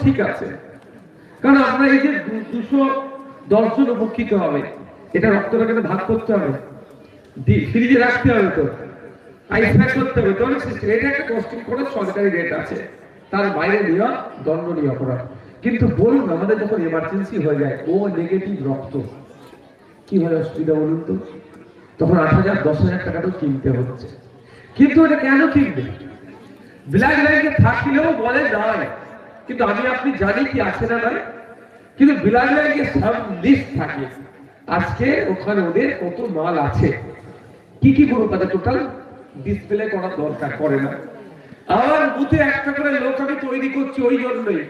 ঠিক আছে। কারণ আমরা এই যে দুশো দশজন উপকৃত হবে, এটা রক্তটাকে ভাগ করতে হবে। ফ্রিজে রাখতে হবে তো। যায় রক্ত, কি হয় অসুবিধা বলুন তো? তখন আট হাজার, দশ হাজার টাকা তো কিনতে হচ্ছে। কেন থাকলেও বলে নয় কিন্তু আমি আপনি জানি কি আছে না নয় কিন্তু ব্যাংকে সব লিস্ট থাকে। আজকে ওখানে ওদের কত মাল আছে। কি কি করব তাদের টোটাল ডিসপ্লে করা দরকার করে না। আমার বুথে একটা করে লোক আমি তৈরি করছি ওই জন্যই।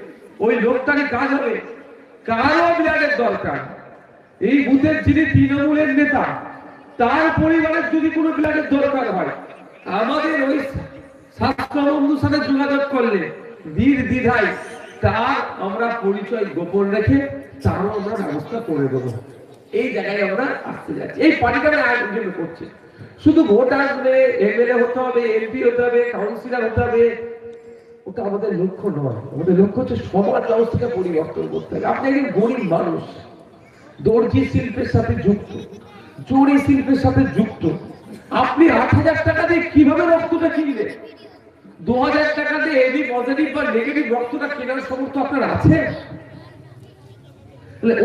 ওই লোকটারই কাজ হবে। কারও ব্ল্যাকের দরকার। এই বুথের যিনি তৃণমূলের নেতা, তার পরিবারের যদি কোনো ব্ল্যাকের দরকার হয়, আমাদের ওই স্বাস্থ্য বন্ধুর সাথে যোগাযোগ করলে বীর দ্বিধায় তার আমরা পরিচয় গোপন রেখে তারও আমরা ব্যবস্থা করে দেবো। এই জায়গায় আমরা আসতে যাচ্ছি। এই পার্টিটা আয়োজন করছি। শুধু ভোট আসবে, এমএলএ হতে হবে, এমপি হতে হবে, কাউন্সিলর হতে হবে, ওটা আমাদের লক্ষ্য নয়। আমাদের লক্ষ্য হচ্ছে সমাজ ব্যবস্থাকে পরিবর্তন করতে হবে। আপনি একজন গরিব মানুষ, দর্জি শিল্পের সাথে যুক্ত, চুরি শিল্পের সাথে যুক্ত, আপনি আট হাজার টাকা দিয়ে কীভাবে রক্তটা কিনবে দু হাজার টাকা দিয়ে এবি পজিটিভ বা নেগেটিভ রক্তটা কেনার সমর্থ আপনার আছে?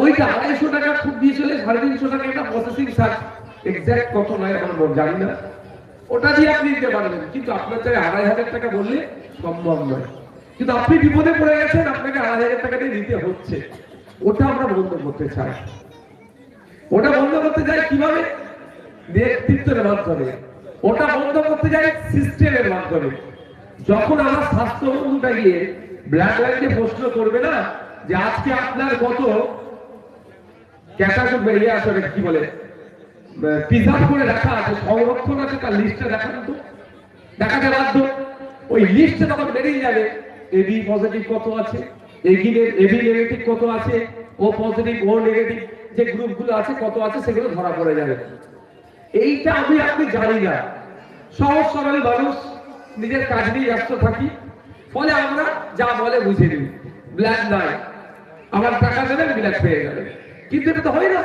ওইটা আড়াইশো টাকা খুব দিয়ে চলে, সাড়ে তিনশো টাকা একটা প্রসেসিং চার্জ এক্সাক্ট কত নয় মনে জানি না। ওটা দিয়ে আপনি দিতে পারবেন, কিন্তু আপনার চাই আড়াই হাজার টাকা বললে সম্ভব নয়। কিন্তু আপনি বিপদে পড়ে গেছেন, আপনাকে আড়াই হাজার টাকা দিয়ে দিতে হচ্ছে। ওটা আমরা বন্ধ করতে চাই। ওটা বন্ধ করতে চাই কীভাবে? নেতৃত্বের মাধ্যমে। ওটা বন্ধ করতে চাই সিস্টেমের মাধ্যমে। যখন আমার স্বাস্থ্য বন্ধুটা গিয়ে ব্লাড ব্যাংকে প্রশ্ন করবে না, যে আজকে আপনার কত ক্যাটাগরি বেরিয়ে আসে ওটাকে কি বলে? প্রিজার্ভ করে রাখা আছে, সংরক্ষণ আছে, তার লিস্টটা দেখানো তো। দেখাতে বাধ্য। ওই লিস্টে তখন বেরিয়ে যাবে। এবি পজিটিভ কত আছে? এবি এবি নেগেটিভ কত আছে? ও পজিটিভ ও নেগেটিভ যে গ্রুপগুলো আছে, কত আছে, সেগুলো ধরা পড়ে যাবে। এইটা আমি আপনি জানি না। সহজ সরল মানুষ নিজের কাজ নিয়ে ব্যস্ত থাকি। ফলে আমরা যা বলে বুঝে নিই। ব্ল্যাক নাই আমার টাকা দেবেন ব্ল্যাক পেয়ে যাবে। কিন্তু এটা তো হয় না।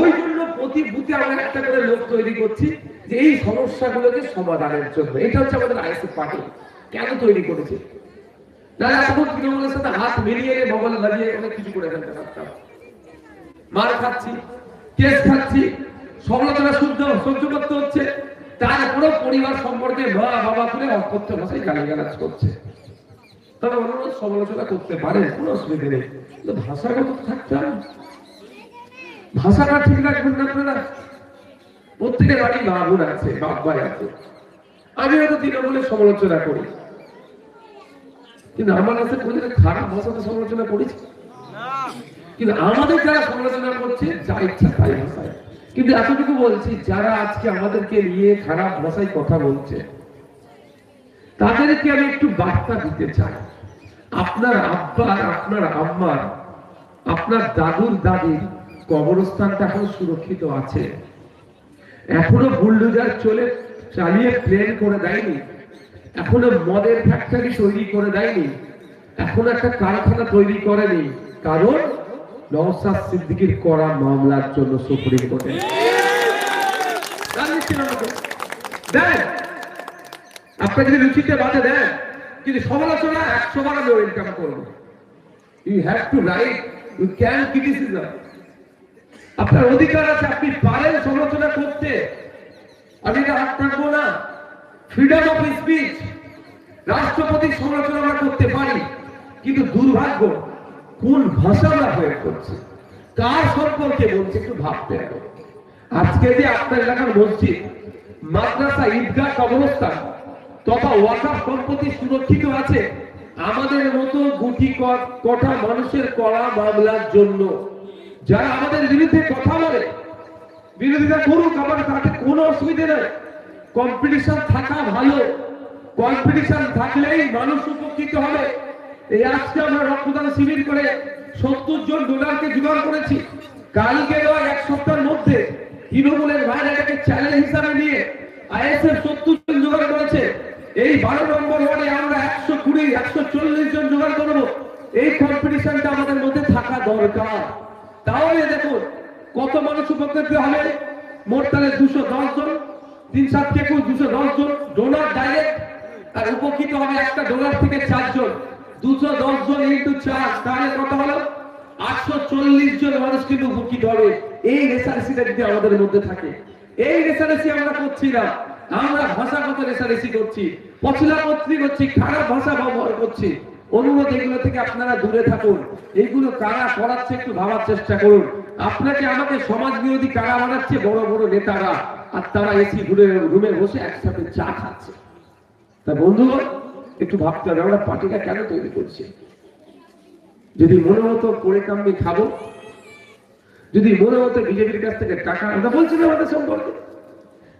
ওই জন্য প্রতি বুথে আমরা একটা করে লোক তৈরি করছি যে এই সমস্যাগুলোকে সমাধানের জন্য। এটা হচ্ছে আমাদের আইএসএফ পার্টি। কেন তৈরি করেছে? না এখন তৃণমূলের সাথে হাত মিলিয়ে বগল লাগিয়ে অনেক কিছু করে ফেলতে পারতাম। মার খাচ্ছি, কেস খাচ্ছি, সমালোচনা সহ্য সহ্য করতে হচ্ছে। তারপরেও পরিবার সম্পর্কে মা বাবা তুলে অকথ্য ভাষায় গালিগালাজ করছে। তারা অনুরোধ সমালোচনা করতে পারে কোনো অসুবিধা নেই। কিন্তু ভাষাগত থাকতে হবে। ভাষাটা ঠিক রাখবেন না আপনারা। প্রত্যেকের বাড়ি মা বোন আছে বাপ ভাই আছে। আমি হয়তো তৃণমূলের সমালোচনা করি। কিন্তু আমার কাছে কোনদিন খারাপ ভাষাতে সমালোচনা করেছি কিন্তু আমাদের যারা সমালোচনা করছে যা ইচ্ছা তাই ভাষায়। কিন্তু এতটুকু বলছি, যারা আজকে আমাদেরকে নিয়ে খারাপ ভাষায় কথা বলছে, তাদেরকে আমি একটু বার্তা দিতে চাই। আপনার আব্বার, আপনার আম্মার, আপনার দাদুর, দাদির কবরস্থানটা এখন সুরক্ষিত আছে। এখনও বুলডোজার চলে, চালিয়ে প্লেন করে দেয়নি। এখনও মদের ফ্যাক্টরি তৈরি করে দেয়নি। এখন একটা কারখানা তৈরি করেনি। কারণ নওসাদ সিদ্দিকির করা মামলার জন্য সুপ্রিম কোর্টে। দেন যদি রুচিতে বাধা দেন, কিন্তু সমালোচনা একশো বার আমি ওয়েলকাম করব। You have to right you can criticism আপনার অধিকার আছে, আপনি পারেন সমালোচনা করতে। আমি এটা হাত থাকব না। ফ্রিডম অফ স্পিচ রাষ্ট্রপতির সমালোচনা করতে পারি, কিন্তু দুর্ভাগ্য কোন ভাষা আমরা প্রয়োগ করছি কার সম্পর্কে বলছি একটু ভাবতে হবে। আজকে যে আপনার এলাকার মসজিদ, মাদ্রাসা, ঈদগাহ কবরস্থান তথা ওয়াকাফ সম্পত্তি সুরক্ষিত আছে, আমাদের মতো গুটি কটা মানুষের করা মামলার জন্য। যারা আমাদের বিরুদ্ধে কথা বলে, বিরোধিতা করুক, আমার তাতে কোনো অসুবিধে নেই। কম্পিটিশন থাকা ভালো। কম্পিটিশন থাকলেই মানুষ উপকৃত হবে। এই আজকে আমরা রক্তদান শিবির করে সত্তর জন ডোনারকে জোগাড় করেছি। কালকে এক সপ্তাহের মধ্যে তৃণমূলের ভাইরা এটাকে চ্যালেঞ্জ হিসাবে নিয়ে আইএসএফ সত্তর জন জোগাড় করেছে। এই বারো নম্বর ওয়ার্ডে আমরা একশো কুড়ি, একশো চল্লিশ জন জোগাড় করব। এই কম্পিটিশনটা আমাদের মধ্যে থাকা দরকার। তাহলে দেখুন, কত মানুষ উপকৃত হবে? মোট তাহলে দুশো দশ জন, তিন সাত একুশ, দুশো দশ জন। ডোনার ডাইরেক্ট আর উপকৃত হবে একটা ডোনার থেকে চারজন। দুশো দশ জন ইন্টু চার তাহলে কত হলো? আটশো চল্লিশ জন মানুষ কিন্তু উপকৃত হবে এই রেসারেসিটা যদি আমাদের মধ্যে থাকে। এই রেসারেসি আমরা করছি না। আমরা ভাষাগত রেসারেসি করছি। করছি, খারাপ ভাষা ব্যবহার করছি। অনুরোধ এগুলো থেকে আপনারা দূরে থাকুন। এইগুলো কারা করাচ্ছে একটু ভাবার চেষ্টা করুন। আপনাকে আমাকে সমাজ বিরোধী কারা বানাচ্ছে? বড় বড় নেতারা। আর তারা এসি ঘুরে রুমে বসে একসাথে চা খাচ্ছে। তা বন্ধুগণ একটু ভাবতে হবে আমরা পার্টিটা কেন তৈরি করছি? যদি মনে হতো করে কামনি খাব যদি মনে হতো বিজেপির কাছ থেকে টাকা আমরা বলছি না আমাদের সম্পর্কে।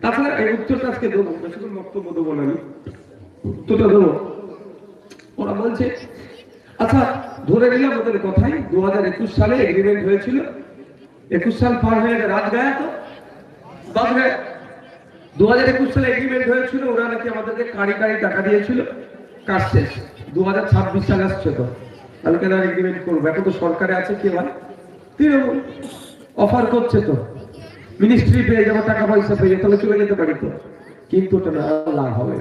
তাছাড়া এই উত্তরটা আজকে দেবো করে বক্তব্য দেবো না উত্তরটা দেবো। ওরা বলছে আচ্ছা ধরে নিলাম ওদের কথাই দু হাজার একুশ সালে এগ্রিমেন্ট হয়েছিল একুশ সাল পার হয়ে গেছে, গায়া তো দু হাজার একুশ সালে এগ্রিমেন্ট হয়েছিল ওরা নাকি আমাদেরকে কারি কারি টাকা দিয়েছিল। কাজ শেষ। দু হাজার ছাব্বিশ সালে আসছে তো। তাহলে কেন এগ্রিমেন্ট করব? এখন তো সরকারে আছে কে ভাই তৃণমূল অফার করছে তো। মিনিস্ট্রি পেয়ে যাব, টাকা পয়সা পেয়ে তাহলে চলে যেতে পারি তো। কিন্তু ওটা না লাভ হবে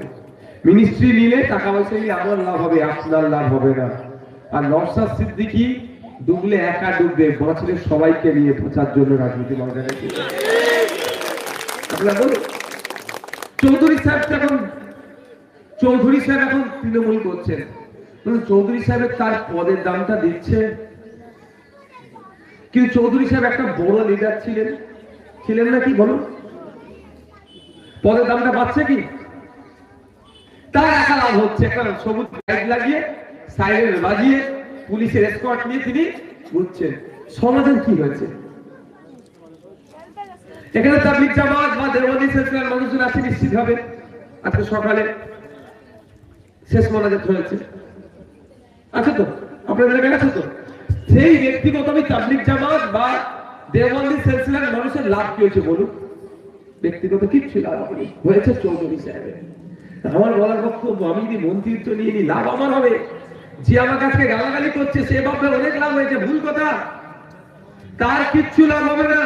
মিনিস্ট্রি নিলে টাকা পয়সা নিলে আমার লাভ হবে, আপনার লাভ হবে না। আর নরসাদ সিদ্দিকি ডুবলে একা ডুববে বছরে সবাইকে নিয়ে প্রচার জন্য রাজনীতি ময়দানে চৌধুরী সাহেব তো এখন চৌধুরী সাহেব এখন তৃণমূল করছেন। চৌধুরী সাহেবের তার পদের দামটা দিচ্ছে? কিন্তু চৌধুরী সাহেব একটা বড় লিডার ছিলেন। ছিলেন না কি বলুন? পদের দামটা পাচ্ছে কি? তার একা লাভ হচ্ছে, একটা সবুজ লাইট লাগিয়ে সাইরেন বাজিয়ে, পুলিশের এসকর্ট নিয়ে তিনি ঘুরছেন। সমাজের কি হয়েছে? এখানে তাবলিক জামাত বা দেওয়ানি মানুষজন আছে, নিশ্চিত হবে। আজকে সকালে শেষ মোনাজাত হয়েছে। আছে তো, আপনাদের আছে তো, সেই ব্যক্তিগত আমি তাবলিক জামাত বা দেওয়ানি সিলসিলার মানুষের লাভ কি হয়েছে বলুন? ব্যক্তিগত কিচ্ছু লাভ হয়েছে চৌধুরী সাহেবের। আমার বলার বক্তব্য আমি যদি মন্ত্রিত্ব নিয়ে নি লাভ আমার হবে। যে আমার কাছে গালাগালি করছে, সে ভাববে অনেক লাভ হয়েছে, ভুল কথা। তার কিচ্ছু লাভ হবে না।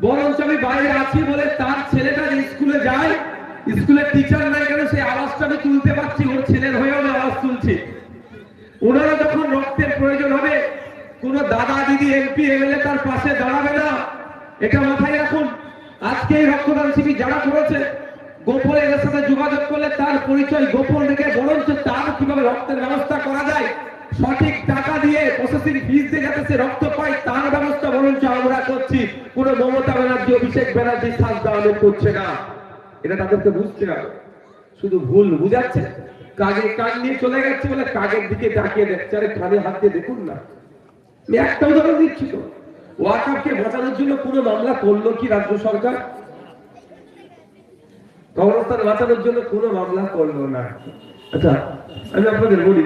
বরঞ্চ আমি বাইরে আছি বলে তার ছেলেটা স্কুলে যায় স্কুলের টিচার নাই কেন? সেই আওয়াজটা আমি তুলতে পারছি, ওর ছেলের হয়েও আমি আওয়াজ তুলছি। ওনারা যখন রক্তের প্রয়োজন হবে, কোন দাদা, দিদি এমপি এমএলএ তার পাশে দাঁড়াবে না। এটা মাথায় রাখুন। আজকে এই রক্তদান শিবির যারা করেছে, গোপনে এদের সাথে যোগাযোগ করলে তার পরিচয় গোপন রেখে, বরঞ্চ তার কীভাবে রক্তের ব্যবস্থা করা যায়, সঠিক টাকা দিয়ে প্রসেসিং ফিস দিয়ে যাতে সে রক্ত পায়, তার ব্যবস্থা বরঞ্চ আমরা করছি। কোন মমতা ব্যানার্জি, অভিষেক ব্যানার্জি সাজদা আলম করছে না। এটা তাদেরকে বুঝতে হবে। শুধু ভুল বুঝাচ্ছে? কাজে কাজ নিয়ে চলে গেছে বলে কাজের দিকে তাকিয়ে দেখছে। আরে কাজে হাত দিয়ে দেখুন না। একটা উদাহরণ দিচ্ছি তো। ওয়াকাফকে বাঁচানোর জন্য কোনো মামলা করল কি রাজ্য সরকার? কবরস্থান বাঁচানোর জন্য কোনো মামলা করল না। আচ্ছা আমি আপনাদের বলি।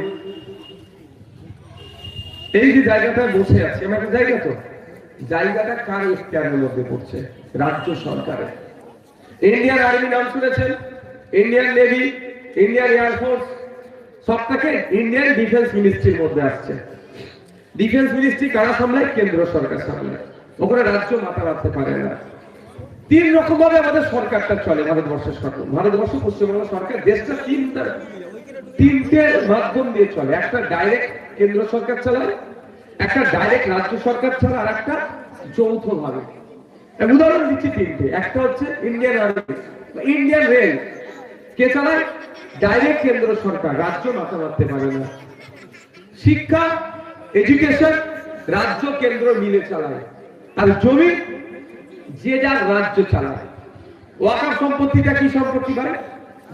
এই যে জায়গাটা বসে আছে, আমার জায়গা তো। জায়গাটা কার ইখতিয়ারের মধ্যে পড়ছে রাজ্য সরকারের। ইন্ডিয়ান আর্মি নাম শুনেছেন ইন্ডিয়ান নেভি ইন্ডিয়ান এয়ারফোর্স সব থেকে ইন্ডিয়ান ডিফেন্স মিনিস্ট্রির মধ্যে আসছে ডিফেন্স মিনিস্ট্রি কারা সামলায়? কেন্দ্র সরকার সামলায়। ওখানে রাজ্য মাথা রাখতে পারে না। তিন রকম ভাবে আমাদের সরকারটা চলে, ভারতবর্ষের সরকার। ভারতবর্ষ, পশ্চিমবঙ্গ সরকার, দেশটা তিনটা। তিনটে মাধ্যম দিয়ে চলে। একটা ডাইরেক্ট কেন্দ্র সরকার চালায়, একটা ডাইরেক্ট রাজ্য সরকার চালায় আর একটা যৌথ ভাবে উদাহরণ দিচ্ছি তিনটে। একটা হচ্ছে ইন্ডিয়ান আর্মি ইন্ডিয়ান রেল কে চালায়? ডাইরেক্ট কেন্দ্র সরকার, রাজ্য মাথা মারতে পারে না। শিক্ষা এডুকেশন রাজ্য কেন্দ্র মিলে চালায়। আর জমি, যে যার রাজ্য চালায়। ওয়াকার সম্পত্তিটা কি সম্পত্তি ভাই?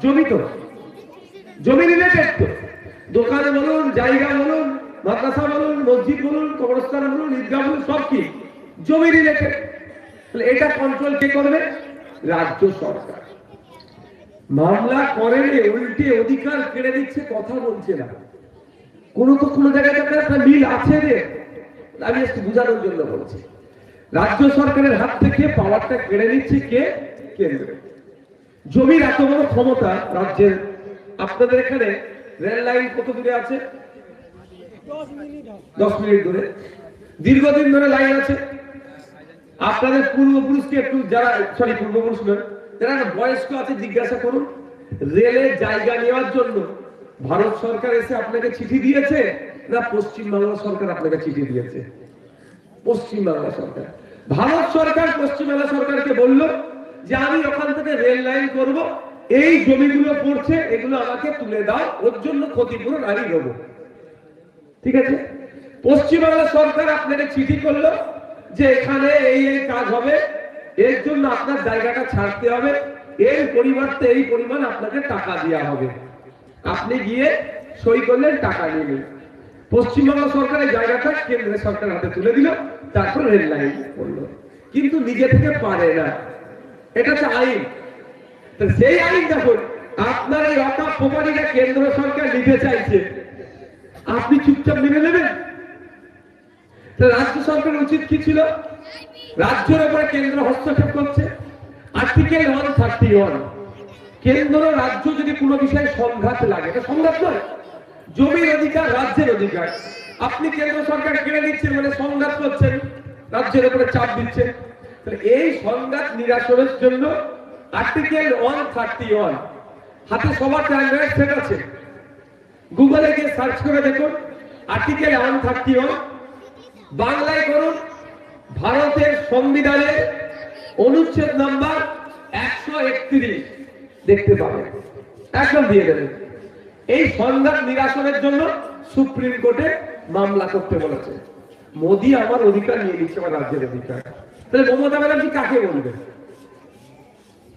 জমি তো। জমি রিলেটেড তো। দোকানে বলুন, জায়গা বলুন, মাদ্রাসা বলুন, মসজিদ বলুন, কবরস্থান বলুন, ঈদগাহ বলুন, সব কি? জমি রিলেটেড তাহলে এটা কন্ট্রোল কে করবে? রাজ্য সরকার। মামলা করে উল্টে অধিকার কেড়ে দিচ্ছে কথা বলছে না। কোনো তো কোনো জায়গায় একটা মিল আছে রে। আমি একটু বোঝানোর জন্য বলছি। রাজ্য সরকারের হাত থেকে পাওয়ারটা কেড়ে নিচ্ছে কে? কেন্দ্র। জমির এত বড় ক্ষমতা রাজ্যের, আপনাদের এখানে রেল লাইন কত দূরে আছে? দশ মিনিট ধরে। দীর্ঘদিন ধরে লাইন আছে। আপনাদের পূর্বপুরুষকে একটু যারা সরি পূর্বপুরুষ নয়, যারা বয়স্ক আছে, জিজ্ঞাসা করুন। রেলে জায়গা নেওয়ার জন্য ভারত সরকার এসে আপনাকে চিঠি দিয়েছে না পশ্চিম বাংলা সরকার আপনাকে চিঠি দিয়েছে? পশ্চিম বাংলা সরকার। ভারত সরকার পশ্চিম বাংলা সরকারকে বলল যে, আমি ওখান থেকে রেল লাইন করব, এই জমিগুলো পড়ছে, এগুলো আমাকে তুলে দাও, ওর জন্য ক্ষতিপূরণ আমি দেবো। ঠিক আছে? পশ্চিমবাংলা সরকার আপনাকে চিঠি করল যে এখানে এই এই কাজ হবে, এর জন্য আপনার জায়গাটা ছাড়তে হবে, এর পরিবর্তে এই পরিমাণ আপনাকে টাকা দেওয়া হবে। আপনি গিয়ে সই করলেন, টাকা নিয়ে পশ্চিমবঙ্গ সরকারের জায়গাটা কেন্দ্র সরকার হাতে তুলে দিল, তারপর রেল লাইন করল। কিন্তু নিজে থেকে পারে না। এটা হচ্ছে আইন। সেই আইন দেখুন, আপনার এই অকাপ প্রপার্টিটা কেন্দ্র সরকার নিতে চাইছে। আপনি চুপচাপ মেনে নেবেন? রাজ্য সরকারের উচিত কি ছিল? রাজ্যের উপরে কেন্দ্র হস্তক্ষেপ করছে। আর্টিকেল ওয়ান থার্টি ওয়ান কেন্দ্র রাজ্য যদি কোনো বিষয়ে সংঘাত লাগে সংঘাত নয়, জমির অধিকার, রাজ্যের অধিকার। আপনি কেন্দ্র সরকার কেড়ে নিচ্ছেন মানে সংঘাত করছেন, রাজ্যের উপরে চাপ দিচ্ছেন। এই সংঘাত নিরাসনের জন্য আর্টিকেল ওয়ান থার্টি ওয়ান হাতে সবার অ্যান্ড্রয়েড সেট আছে। গুগলে গিয়ে সার্চ করে দেখুন আর্টিকেল ওয়ান থার্টি ওয়ান বাংলায় করুন, ভারতের সংবিধানের অনুচ্ছেদ নাম্বার একশো একত্রিশ। দেখতে পাবেন। একদম দিয়ে দেবেন। এই সংঘাত নিরাসনের জন্য সুপ্রিম কোর্টে মামলা করতে বলেছে। মোদি আমার অধিকার নিয়ে নিচ্ছে, আমার রাজ্যের অধিকার। তাহলে মমতা ব্যানার্জি কাকে বলবে?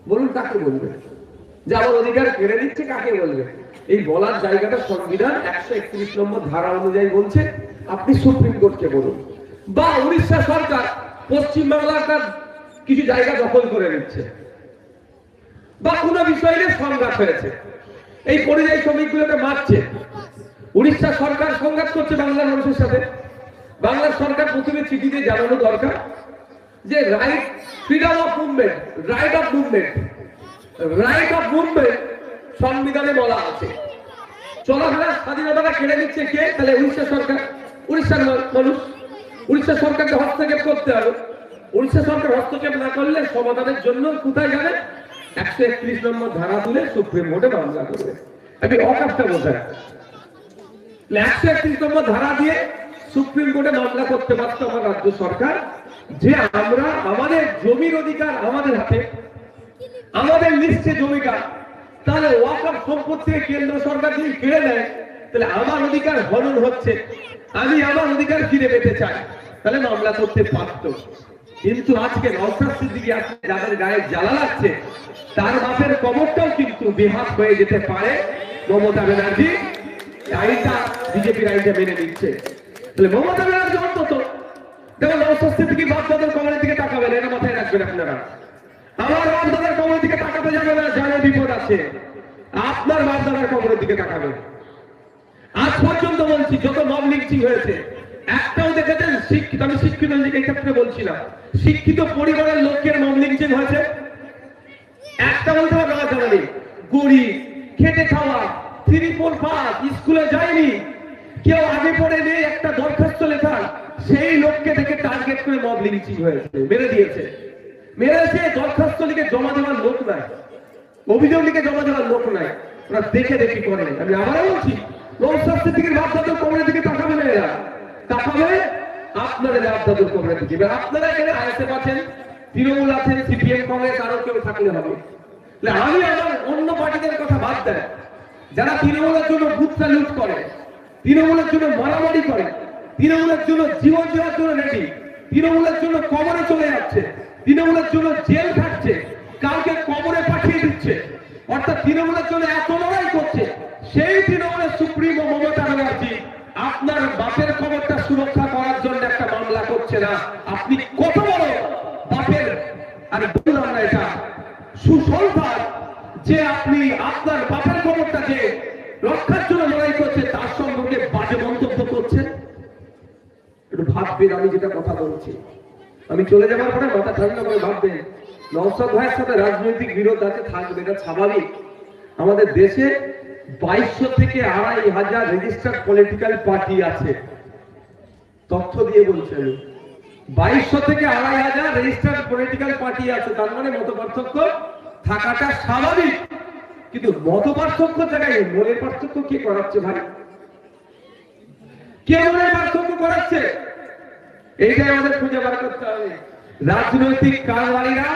বলুন, কাকে বলবে? যে আমার অধিকার কেড়ে নিচ্ছে, কাকে বলবে? এই বলার জায়গাটা সংবিধান একশো একত্রিশ নম্বর ধারা অনুযায়ী বলছে। আপনি সুপ্রিম কোর্টকে বলুন। বা উড়িষ্যা সরকার পশ্চিম বাংলাটা কিছু জায়গা দখল করে নিচ্ছে। বা কোনো বিষয় নিয়ে সংঘাত হয়েছে। এই পরিযায়ী শ্রমিকগুলোকে মারছে। উড়িষ্যা সরকার সংঘাত করছে বাংলার মানুষের সাথে। বাংলার সরকার প্রথমে চিঠি দিয়ে জানানো দরকার যে right freedom of movement right of movement right of movement সংবিধানে বলা আছে। চলাফেরার স্বাধীনতাটা কেড়ে নিচ্ছে কে? তাহলে উড়িষ্যা সরকার। উড়িষ্যার মানুষ, উড়িষ্যা সরকারকে হস্তক্ষেপ করতে হবে। উড়িষ্যা সরকার হস্তক্ষেপ না করলে সমাধানের জন্য কোথায় যাবে? একশো একত্রিশ নম্বর ধারা তুলে সুপ্রিম কোর্টে মামলা করবে। আমি একশো একত্রিশ নম্বর ধারা দিয়ে সুপ্রিম কোর্টে মামলা করতে পারত আমার রাজ্য সরকার, যে আমরা, আমাদের জমির অধিকার আমাদের হাতে, আমাদের লিস্টে জমিটা, তাহলে ওয়াকফ সম্পত্তি কেন্দ্র সরকার যদি কেড়ে নেয় তাহলে আমার অধিকার হনন হচ্ছে, আমি আমার অধিকার ফিরে পেতে চাই। তাহলে মামলা করতে পারতো। কিন্তু আজকে সিদ্দিকী আজকে যাদের গায়ে জ্বালা লাগছে, তার বাপের কবরটাও কিন্তু বেহাত হয়ে যেতে পারে মমতা ব্যানার্জি। আইনটা বিজেপির আইনটা মেনে নিচ্ছে। তাহলে মমতা ব্যানার্জি অন্তত দেখুন দাদার কবরের দিকে তাকাবেন এটা মাথায় রাখবেন আপনারা। আমার বাপ কবরের দিকে তাকাতে যাবে না জানে বিপদ আছে আপনার বাপ কবরের দিকে তাকাবেন আজ পর্যন্ত বলছি, যত মব লিঞ্চিং হয়েছে, একটাও দেখেছেন? শিক্ষিত, আমি শিক্ষিত ক্ষেত্রে বলছিলাম। শিক্ষিত পরিবারের লোকের মব লিঞ্চিং হয়েছে। একটা বলতে হবে আমার জানা গরিব খেটে খাওয়া থ্রি ফোর পাস স্কুলে যায়নি। কেউ আগে পড়ে নেই, একটা দরখাস্ত লেখা। সেই লোককে দেখে টার্গেট করে মব লিঞ্চিং হয়েছে। মেরে দিয়েছে। মেরেছে দরখাস্ত লিখে জমা দেওয়ার লোক নাই। অভিযোগ লিখে জমা দেওয়ার লোক নাই। ওরা দেখে দেখি করে। আমি আবারও বলছি নৌশাস্ত্রের দিকে বাপদাদুর কবরের দিকে তাকাবে না এরা। তাকাবে আপনাদের বাপদাদুর কবরের দিকে। এবার আপনারা এখানে আয়াতে পাচ্ছেন তৃণমূল আছেন, সিপিএম, কংগ্রেস, আরও কেউ থাকলে হবে। আমি আমার অন্য পার্টিদের কথা বাদ দেয় যারা তৃণমূলের জন্য বুথটা লুট করে, তৃণমূলের জন্য মারামারি করে, তৃণমূলের জন্য জীবন দেওয়ার জন্য রেডি তৃণমূলের জন্য কবরে চলে যাচ্ছে, তৃণমূলের জন্য জেল খাচ্ছে কাউকে কবরে পাঠিয়ে দিচ্ছে, অর্থাৎ তৃণমূলের জন্য এত লড়াই করছে সেই তৃণমূলের সুপ্রিম মমতা ব্যানার্জি, আপনার বাপের খবরটা সুরক্ষা করার জন্য একটা মামলা করছে না। আপনি কত বড় বাপের, আর বললাম না এটা, সুসংবাদ যে আপনি আপনার বাপের খবরটা যে রক্ষার জন্য লড়াই করছে, তার সম্পর্কে বাজে মন্তব্য করছেন? একটু ভাববেন, আমি যেটা কথা বলছি। আমি চলে যাবার পরে মাথা ঠান্ডা করে ভাববেন নওসাদ ভাইয়ের সাথে রাজনৈতিক বিরোধ আছে, থাকবে এটা স্বাভাবিক। আমাদের দেশে বাইশশো থেকে আড়াই হাজার রেজিস্টার্ড পলিটিক্যাল পার্টি আছে। তথ্য দিয়ে বলছি আমি। বাইশশো থেকে আড়াই হাজার রেজিস্টার্ড পলিটিক্যাল পার্টি আছে। তার মানে মত পার্থক্য থাকাটা স্বাভাবিক। কিন্তু মত পার্থক্য জায়গায় মনের পার্থক্য কে করাচ্ছে ভাই? কে মনের পার্থক্য করাচ্ছে? এইটাই আমাদের খুঁজে বার করতে হবে। রাজনৈতিক কারবারিরা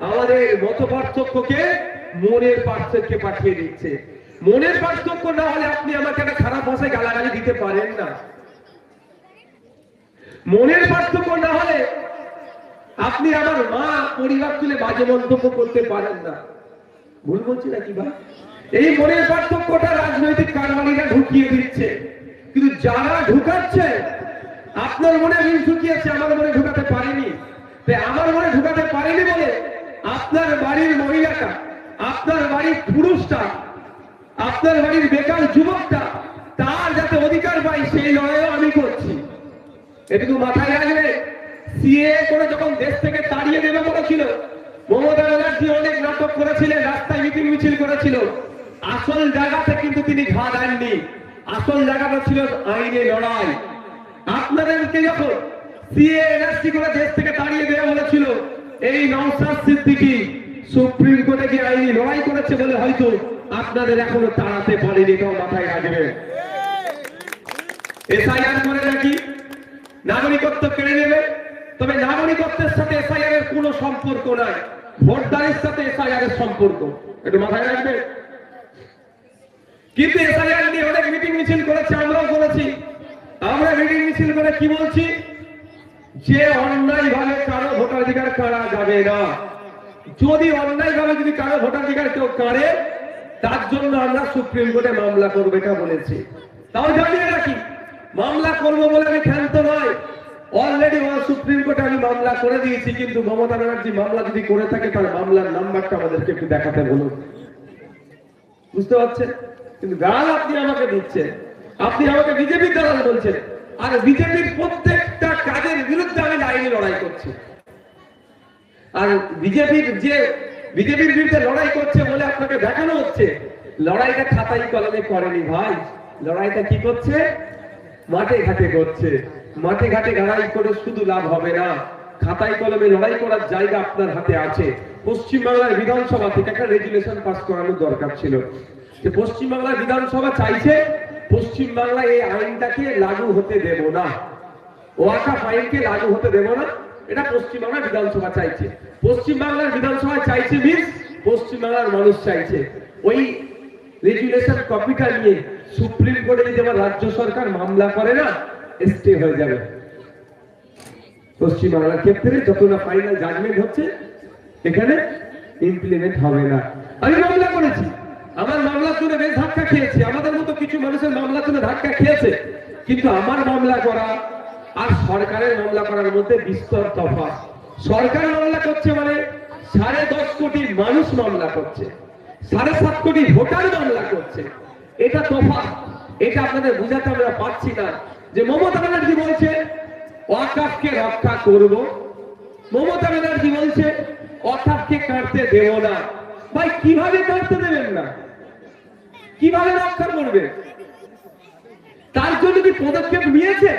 আমাদের মত পার্থক্যকে মনের পার্থক্যে পাঠিয়ে দিচ্ছে। মনের পার্থক্য না হলে আপনি আমাকে একটা খারাপ ভাষায় গালাগালি দিতে পারেন না। মনের পার্থক্য না হলে আপনি আমার মা, পরিবার তুলে বাজে মন্তব্য করতে পারেন না। ভুল বলছি নাকি ভাই? এই মনের পার্থক্যটা রাজনৈতিক কারবারিরা ঢুকিয়ে দিচ্ছে। কিন্তু যারা ঢুকাচ্ছে, আপনার মনে মিল ঢুকিয়েছে, আমার মনে ঢুকাতে পারেনি। তাই আমার মনে ঢুকাতে পারেনি বলে আপনার বাড়ির মহিলাটা, আপনার বাড়ির পুরুষটা আপনার বাড়ির বেকার যুবকটা, তার যাতে অধিকার পাই সেই লড়াইও আমি করছি। এটুকু মাথায় রাখবে, সিএ করে যখন দেশ থেকে তাড়িয়ে দেবে বলেছিল মমতা ব্যানার্জি অনেক নাটক করেছিলেন, রাস্তায় মিটিং মিছিল করেছিল। আসল জায়গাতে কিন্তু তিনি ঘা দেননি। আসল জায়গাটা ছিল আইনে লড়াই। আপনাদেরকে যখন সিএ এনআরসি করে দেশ থেকে তাড়িয়ে দেওয়া বলেছিল এই নওসাদ সিদ্দিকি সুপ্রিম কোর্টে গিয়ে আইনি লড়াই করেছে বলে হয়তো আপনাদের এখনও তাড়াতে পারেনি, এটাও মাথায় রাখবেন এসআইআর করে নাকি? নাগরিকত্ব কেড়ে নেবে? তবে নাগরিকত্বের সাথে এসআইআর এর কোনো সম্পর্ক নাই। ভোটদানের সাথে এসআইআর এর সম্পর্ক। একটু মাথায় রাখবে? কিন্তু এসআইআর নিয়ে অনেক মিটিং মিছিল করেছে, আমরাও করেছি। আমরা মিটিং মিছিল করে কি বলছি? যে অন্যায় ভাবে কারও ভোটাধিকার কারা যাবে না। যদি অন্যায় ভাবে যদি কারও ভোটাধিকার কেউ কাড়ে তার জন্য আমরা সুপ্রিম কোর্টে মামলা করব এটা বলেছি। তাও জানিয়ে রাখি, মামলা করব বলে আমি ক্ষান্ত নয় অলরেডি সুপ্রিম কোর্টে আমি মামলা করে দিয়েছি, কিন্তু মমতা ব্যানার্জি মামলা যদি করে থাকে, তার মামলার নাম্বারটা আমাদেরকে একটু দেখাতে বলুন। বুঝতে পারছেন? কিন্তু গাল আপনি আমাকে দিচ্ছেন। আপনি আমাকে বিজেপির দালাল বলছেন। আর বিজেপির প্রত্যেকটা কাজের বিরুদ্ধে আমি লাইনে লড়াই করছি। আর বিজেপির যে বিজেপির বিরুদ্ধে লড়াই করছে বলে আপনাকে দেখানো হচ্ছে। লড়াইটা খাতাই কলমে করেনি ভাই। লড়াইটা কি করছে? মাঠে ঘাটে করছে। মাঠে ঘাটে লড়াই করে শুধু লাভ হবে না। খাতায় কলমে লড়াই করার জায়গা আপনার হাতে আছে। পশ্চিমবাংলার বিধানসভা থেকে একটা রেজুলেশন পাস করানোর দরকার ছিল। যে পশ্চিমবাংলার বিধানসভা চাইছে, পশ্চিমবাংলায় এই আইনটাকে লাগু হতে দেব না। ওয়াকাফ আইনকে লাগু হতে দেব না। এটা পশ্চিমবাংলার বিধানসভা চাইছে। পশ্চিমবাংলার বিধানসভা চাইছে মিস পশ্চিমবাংলার মানুষ চাইছে। ওই রেগুলেশন কপিটা নিয়ে সুপ্রিম কোর্টে যদি আমার রাজ্য সরকার মামলা করে না স্টে হয়ে যাবে। পশ্চিমবাংলার ক্ষেত্রে যত না ফাইনাল জাজমেন্ট হচ্ছে, এখানে ইমপ্লিমেন্ট হবে না। আমি মামলা করেছি। আমার মামলা তুলে বেশ ধাক্কা খেয়েছি। আমাদের মতো কিছু মানুষের মামলা তুলে ধাক্কা খেয়েছে। কিন্তু আমার মামলা করা আর সরকারের মামলা করার মধ্যে বিস্তর তফাৎ। সরকার মামলা করছে মানে সাড়ে দশ কোটি মানুষ মামলা করছে, সাড়ে সাত কোটি ভোটার মামলা করছে। এটা তফাৎ, এটা আপনাদের বুঝাতে আমরা পাচ্ছি না। যে মমতা ব্যানার্জি বলছে ওয়াকাফকে রক্ষা করব। মমতা ব্যানার্জি বলছে ওয়াকাফকে কাটতে দেব না। ভাই, কীভাবে কাটতে দেবেন না? কীভাবে রক্ষা করবে? তার জন্য কি পদক্ষেপ নিয়েছে?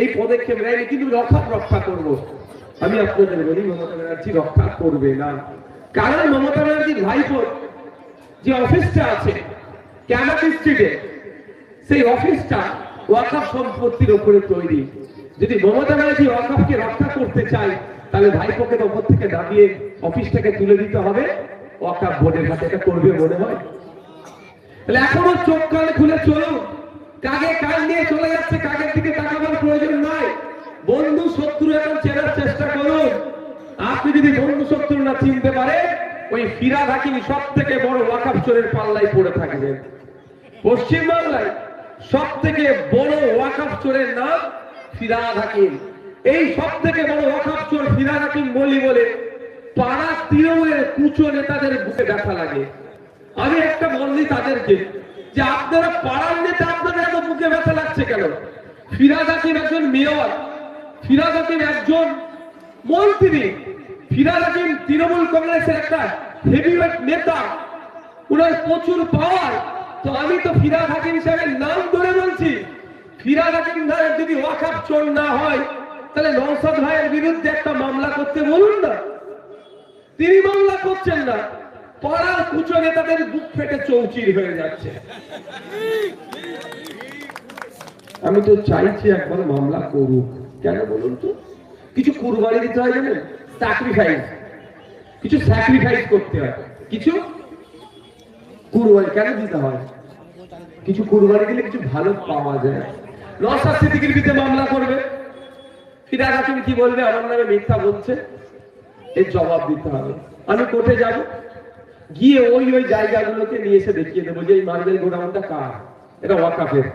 এই পদক্ষেপ নেয়নি কিন্তু রক্ষা রক্ষা করব। আমি আপনাদের বলি, মমতা ব্যানার্জি রক্ষা করবে না। কারণ মমতা ব্যানার্জির ভাইপোর যে অফিসটা আছে ক্যামাটি স্ট্রিটে, সেই অফিসটা ওয়াকাফ সম্পত্তির উপরে তৈরি। যদি মমতা ব্যানার্জি ওয়াকাফকে রক্ষা করতে চায়, তাহলে ভাইপোকে ওপর থেকে দাবিয়ে অফিসটাকে তুলে দিতে হবে। ওয়াকাফ বোর্ডের হাতে এটা করবে মনে হয়। তাহলে এখনও চোখ কান খুলে চলুন। কাকে কান নিয়ে চলে যাচ্ছে, কাকের দিকে তাকাবার প্রয়োজন নাই। বন্ধু শত্রু এখন চেনার চেষ্টা করুন। আপনি যদি বন্ধু শত্রু না চিনতে পারে ওই ফিরাদ হাকিম সব থেকে বড় ওয়াকাফ চোরের পাল্লায় পড়ে থাকবেন। পশ্চিমবাংলায় সব থেকে বড় ওয়াকাফ চোরের নাম ফিরাদ হাকিম এই সব থেকে বড় ওয়াকাফ চোর ফিরাদ হাকিম বলি বলে পাড়া তৃণমূলের কুচো নেতাদের বুকে ব্যথা লাগে। আমি একটা বললি তাদেরকে যে আপনারা পাড়ার নেতা, আপনাদের এত ব্যথা লাগছে কেন? হাকিম একজন মেয়র হাকিম একজন মন্ত্রী হাকিম তৃণমূল কংগ্রেসের একটা হেভিওয়েট নেতা। উনার প্রচুর পাওয়ার তো আমি তো ফিরাদ হাকিম সাহেবের নাম ধরে বলছি। ফিরাদ হাকিম সাহেব যদি ওয়াকাপ চোর না হয়, তাহলে নৌসাদ ভাইয়ের বিরুদ্ধে একটা মামলা করতে বলুন না। তিনি মামলা করছেন না। পাড়ার কুচো নেতাদের বুক ফেটে চৌচির হয়ে যাচ্ছে। আমি তো চাইছি একবার মামলা করুক। কেন বলুন তো? কিছু কুরবানি দিতে হয় জানেন? স্যাক্রিফাইস কিছু স্যাক্রিফাইস করতে হয়। কিছু? কুরবানি কেন দিতে হয়? কিছু কুরবানি দিলে কিছু ভালো পাওয়া যায়। নসাদ সিদ্দিকির বিরুদ্ধে মামলা করবে। ফিরাজ হাকিম কি বলবে? আমার নামে মিথ্যা বলছে। এর জবাব দিতে হবে। আমি কোর্টে যাব। গিয়ে ওই ওই জায়গাগুলোকে নিয়ে এসে দেখিয়ে দেবো যে এই মার্বেল গোডাউনটা কার? এটা ওয়াকাফের।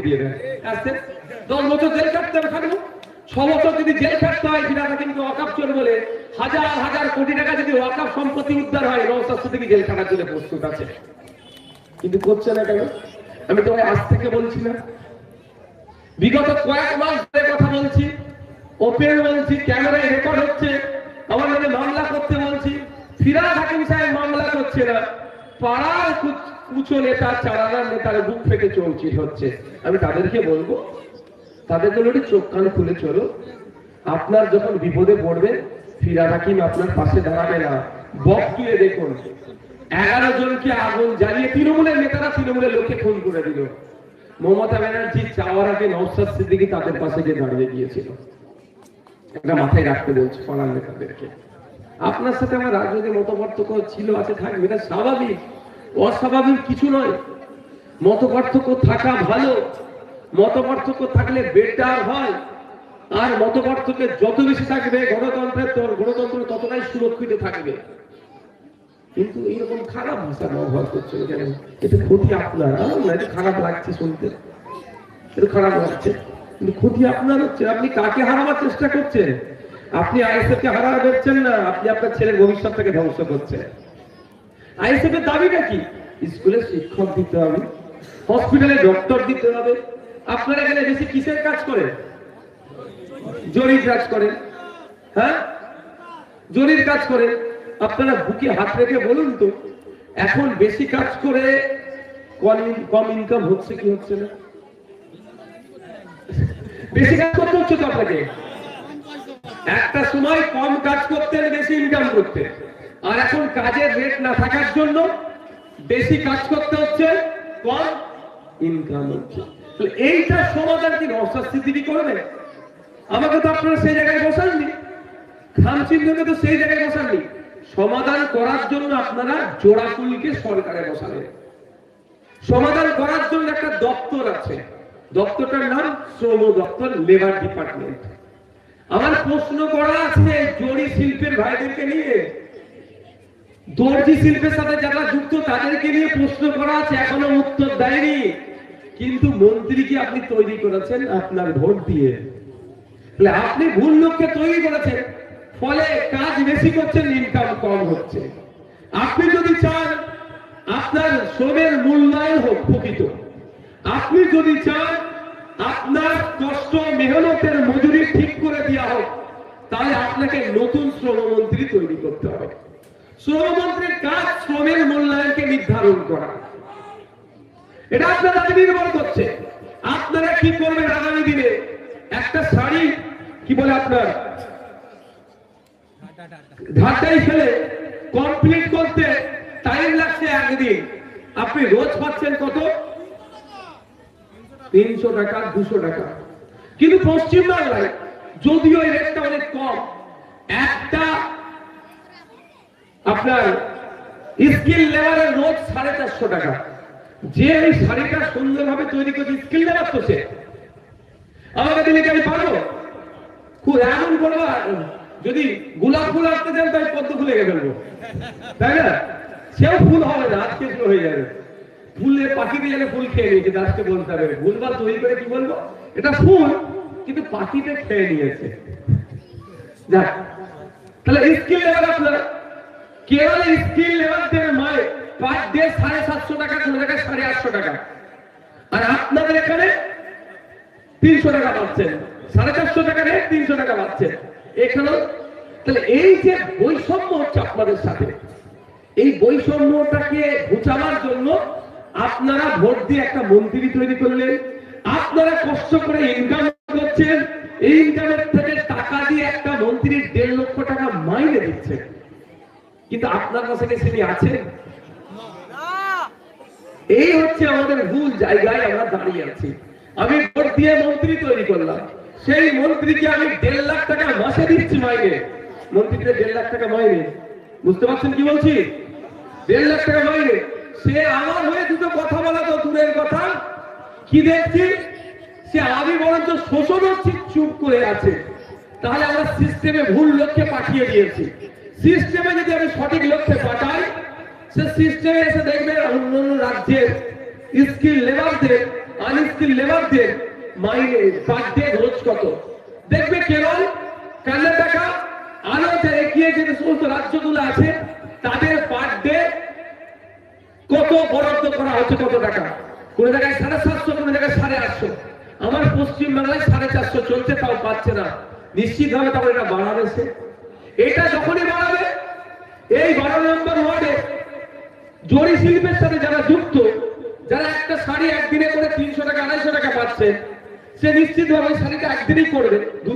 দিয়ে জেল ছ বছর যদি জেল কাটতে হয় ফিরাজ কিন্তু অকাপ চোর বলে হাজার হাজার কোটি টাকা যদি অকাপ সম্পত্তি উদ্ধার হয় নশাস্তি থেকে জেল কাটার জন্য প্রস্তুত আছে। কিন্তু করছে না কেন? আমি তোমায় আজ থেকে বলছি না। বিগত কয়েক মাস ধরে কথা বলছি। ওপেন বলছি, ক্যামেরায় রেকর্ড হচ্ছে। আমার নামে মামলা করতে বলছি। ফিরাজ হাকিম সাহেব মামলা করছে না। পাড়ার কুচো নেতা, চারানার নেতার বুক ফেটে চলছিল হচ্ছে। আমি তাদেরকে বলব, তাদেরকে চোখ কান খুলে চলো। আপনার যখন বিপদে পড়বে ফিরাজ হাকিম আপনার পাশে দাঁড়াবে না। বক তুলে দেখুন। এগারো জনকে আগুন জ্বালিয়ে তৃণমূলের নেতারা তৃণমূলের লোককে খুন করে দিল। মমতা ব্যানার্জি চাওয়ার আগে নৌসাদ সিদ্দিকি তাদের পাশে গিয়ে দাঁড়িয়ে গিয়েছিল। একটা মাথায় রাখতে বলছি পাড়ার নেতাদেরকে। আপনার সাথে আমার রাজনৈতিক মত পার্থক্য ছিল, আছে, থাকবে, এটা স্বাভাবিক। অস্বাভাবিক কিছু নয়। মত পার্থক্য থাকা ভালো। মত পার্থক্য থাকলে বেটার হয়। আর মত পার্থক্য যত বেশি থাকবে গণতন্ত্রের তো গণতন্ত্র ততটাই সুরক্ষিত থাকবে। কিন্তু এইরকম খারাপ ভাষা ব্যবহার করছেন কেন? এটা ক্ষতি আপনার খারাপ লাগছে শুনতে। এটা খারাপ লাগছে। কিন্তু ক্ষতি আপনার হচ্ছে। আপনি কাকে হারাবার চেষ্টা করছেন? আপনি আইএসএফ কে হারা পারছেন না, আপনি আপনার ছেলের ভবিষ্যৎটাকে ধ্বংস করছেন। আইএসএফ এর দাবিটা কি? স্কুলে শিক্ষক দিতে হবে, হসপিটালে ডক্টর দিতে হবে। আপনারা এখানে বেশি কিসের কাজ করেন? জরির কাজ করেন। হ্যাঁ? জরির কাজ করেন। আপনারা বুকে হাত রেখে বলুন তো, এখন বেশি কাজ করে কম কম ইনকাম হচ্ছে কি হচ্ছে না? বেশি কাজ করতে হচ্ছে তো আপনাকে? একটা সময় কম কাজ করতেন বেশি ইনকাম করতে। আর এখন কাজের রেট না থাকার জন্য বেশি কাজ করতে হচ্ছে, কম ইনকাম হচ্ছে। এইটা সমাধান কি নওশাদ সিদ্দিকী করবে আমাকে তো আপনারা সেই জায়গায় বসাননি। খামচিহ্নকে তো সেই জায়গায় বসাননি। সমাধান করার জন্য আপনারা জোড়াফুলকে সরকারে বসালেন। সমাধান করার জন্য একটা দপ্তর আছে। দপ্তরটার নাম শ্রম দপ্তর লেবার ডিপার্টমেন্ট আমার প্রশ্ন করা আছে জড়ি শিল্পের ভাইদেরকে নিয়ে। দর্জি শিল্পের সাথে যারা যুক্ত, তাদেরকে নিয়ে প্রশ্ন করা আছে, এখনও উত্তর দেয়নি। কিন্তু মন্ত্রী কি আপনি তৈরি করেছেন? আপনার ভোট দিয়ে। তাহলে আপনি ভুল লোককে তৈরি করেছেন। ফলে কাজ বেশি করছেন ইনকাম কম হচ্ছে। আপনি যদি চান আপনার শ্রমের মূল্যায়ন হোক, প্রকৃত। আপনি যদি চান আপনার কষ্ট মেহনতের মজুরি ঠিক করে দেওয়া হোক, তাহলে আপনাকে নতুন শ্রমমন্ত্রী তৈরি করতে হবে। শ্রমমন্ত্রীর কাজ শ্রমের মূল্যায়নকে নির্ধারণ করা। এটা আপনার নির্ভর করছে? আপনারা কি করবেন আগামী দিনে? একটা শাড়ি, কি বলে আপনার? ঢাকাই ফেলে কমপ্লিট করতে টাইম লাগছে একদিন। আপনি রোজ পাচ্ছেন কত? তিনশো টাকা, দুশো টাকা। কিন্তু পশ্চিম বাংলায় যদিও এই রেটটা অনেক কম, একটা আপনার স্কিল লেবারের রোজ সাড়ে চারশো টাকা। যে এই শাড়িটা সুন্দরভাবে তৈরি করছে স্কিল লেবার তো সে আমাকে দিলে কি আমি পারব খুব এমন করব যদি গোলাপ ফুল আনতে চান তাই পদ্ম ফুলে গেছে ফেলব। তাই না? সেও ফুল হবে না, আজকে শুরু হয়ে যাবে। ফুলে পাখিতে গেলে ফুল খেয়ে নিয়েছে আজকে বলতে হবে। ভুলবার তৈরি করে কি বলব? এটা ফুল, কিন্তু পাখিতে খেয়ে নিয়েছে। তাহলে স্কিল লেবার আপনারা কেবল স্কিল লেবারদের মায়ে পার ডে সাড়ে সাতশো টাকা, কোনো জায়গায় সাড়ে আটশো টাকা। আর আপনাদের এখানে তিনশো টাকা পাচ্ছেন সাড়ে চারশো টাকা রেট তিনশো টাকা পাচ্ছেন এখানেও তাহলে এই যে বৈষম্য হচ্ছে আপনাদের সাথে এই বৈষম্যটাকে ঘুচাবার জন্য আপনারা ভোট দিয়ে একটা মন্ত্রী তৈরি করলেন। আপনারা কষ্ট করে ইনকাম করছেন এই ইনকামের থেকে টাকা দিয়ে একটা মন্ত্রীর দেড় লক্ষ টাকা মাইনে দিচ্ছেন। কিন্তু আপনার কাছে কি সেটি আছে? এই হচ্ছে আমাদের ভুল জায়গায় আমরা দাঁড়িয়ে আছি। আমি ভোট দিয়ে মন্ত্রী তৈরি করলাম। সেই মন্ত্রীকে আমি দেড় লাখ টাকা মাসে দিচ্ছি মাইনে। মন্ত্রীকে দেড় লাখ টাকা মাইনে। বুঝতে পারছেন কি বলছি? দেড় লাখ টাকা মাইনে। সে আমার হয়ে দুটো কথা বলা তো দূরের কথা। কি দেখছি? সে আমি বরঞ্চ শোষণ হচ্ছি চুপ করে আছে। তাহলে আমরা সিস্টেমে ভুল লক্ষ্যে পাঠিয়ে দিয়েছি। সিস্টেমে যদি আমি সঠিক লক্ষ্যে পাঠাই, সে সিস্টেমে এসে দেখবে অন্য অন্য রাজ্যের স্কিল লেবারদের আনস্কিল লেবারদের মাইনে ডে রোজ কত? দেখবে কেরল কর্ণাটকা আরও এগিয়ে যে সমস্ত রাজ্যগুলো আছে, তাদের পার ডে কত বরাদ্দ করা হচ্ছে কত টাকা? কোন জায়গায় সাড়ে সাতশো, কোন জায়গায় সাড়ে আটশো। আমার পশ্চিম বাংলায় সাড়ে চারশো চলছে, তাও পাচ্ছে না। নিশ্চিত ভাবে তখন এটা বাড়াবে সে। এটা যখনই বাড়াবে, এই বারো নম্বর ওয়ার্ডে জরি শিল্পের সাথে যারা যুক্ত যারা একটা শাড়ি একদিনে করে তিনশো টাকা, আড়াইশো টাকা পাচ্ছে, সে নিশ্চিত ভাবে শাড়িটা একদিনই করবে